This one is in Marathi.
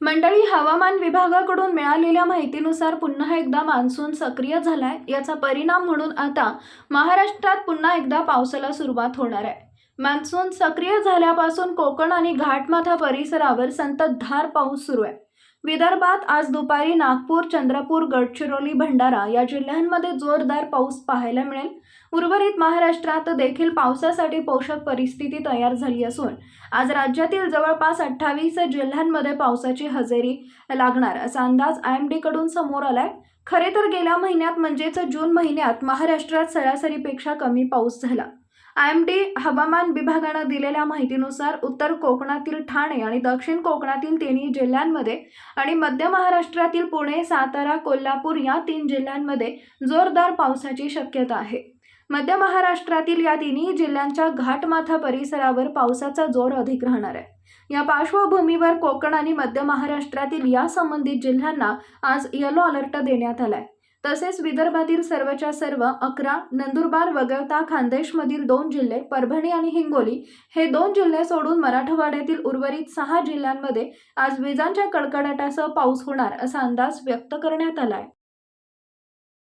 मंडळी हवामान विभागाकडून मिळालेल्या माहितीनुसार पुन्हा एकदा मान्सून सक्रिय झालाय. याचा परिणाम म्हणून आता महाराष्ट्रात पुन्हा एकदा पावसाला सुरुवात होणार आहे. मान्सून सक्रिय झाल्यापासून कोकण आणि घाटमाथा परिसरावर संततधार पाऊस सुरू आहे. विदर्भात आज दुपारी नागपूर चंद्रपूर गडचिरोली भंडारा या जिल्ह्यांमध्ये जोरदार पाऊस पाहायला मिळेल. उर्वरित महाराष्ट्रात देखील पावसासाठी पोषक परिस्थिती तयार झाली असून आज राज्यातील जवळपास अठ्ठावीस जिल्ह्यांमध्ये पावसाची हजेरी लागणार असा अंदाज आय एम डीकडून समोर आलाय. खरे तर गेल्या महिन्यात म्हणजेच जून महिन्यात महाराष्ट्रात सरासरीपेक्षा कमी पाऊस झाला. आय एम डी हवामान विभागानं दिलेल्या माहितीनुसार उत्तर कोकणातील ठाणे आणि दक्षिण कोकणातील तिन्ही जिल्ह्यांमध्ये आणि मध्य महाराष्ट्रातील पुणे सातारा कोल्हापूर या तीन जिल्ह्यांमध्ये जोरदार पावसाची शक्यता आहे. मध्य महाराष्ट्रातील या तिन्ही जिल्ह्यांच्या घाटमाथा परिसरावर पावसाचा जोर अधिक राहणार आहे. या पार्श्वभूमीवर कोकण आणि मध्य महाराष्ट्रातील या संबंधित जिल्ह्यांना आज येलो अलर्ट देण्यात आलाय. तसेच विदर्भातील सर्वच्या सर्व अकरा नंदुरबार वगळता खानदेशमधील दोन जिल्हे परभणी आणि हिंगोली हे दोन जिल्हे सोडून मराठवाड्यातील उर्वरित सहा जिल्ह्यांमध्ये आज विजांच्या कडकडाटासह पाऊस होणार असा अंदाज व्यक्त करण्यात आला आहे